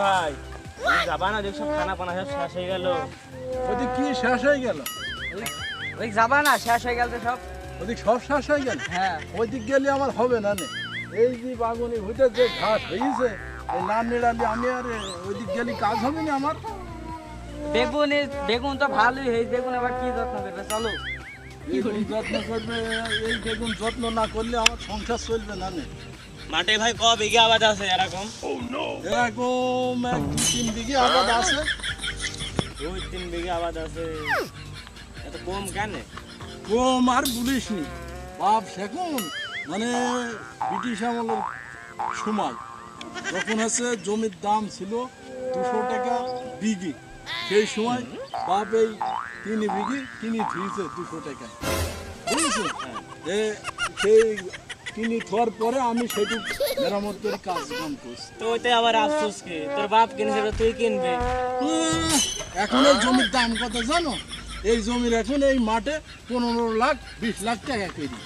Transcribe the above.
ভাই যাবা না দেখ সব খানা পানা সব শেষ হয়ে গেল। ওদিক কি শেষ হয়ে গেল? ওই যাবা না শেষ হয়ে গেল তো সব। ওদিক সব শেষ হয়ে গেল? হ্যাঁ। ওইদিক গেলে আমার হবে না নে। এই যে বাগুনি হইতে যে ঘাস হয়েছে এই না নিড়ালি আমি আর ওইদিক গেলে কাজ হবে না আমার। বেগুন বেগুন তো ভালোই হয়েছে বেগুন আবার কি যত্ন করবে? চলো। যত্ন করবে এই বেগুন যত্ন না করলে আমার সংসার চলবে না নে। মাঠে ভাই ক বিঘা আবাদ আছে এরকম? এরকম এক দু তিন বিঘে আবাদ আছে। দুই তিন বিঘা আবাদ আছে। এত কম কেন? কম আর বলিসনি বাপ সেকুন মানে ব্রিটিশ আমলের সময়। তখন হচ্ছে জমির দাম ছিল দুশো টাকা বিঘি সেই সময় বাপ এই তিন বিঘি কিনে থুইছে দুশো টাকা বুঝেছ? এ সেই কিনে থোয়ার পরে আমি সেটু মেরামত করে কাজ কাম করছি। তো ওইটাই আবার আফসোস কে? তোর বাপ কিনেছে তুই কিনবে? এখন এই জমির দাম কত জানো? এই জমির এখন এই মাঠে পনেরো লাখ বিশ লাখ টাকা কেজি।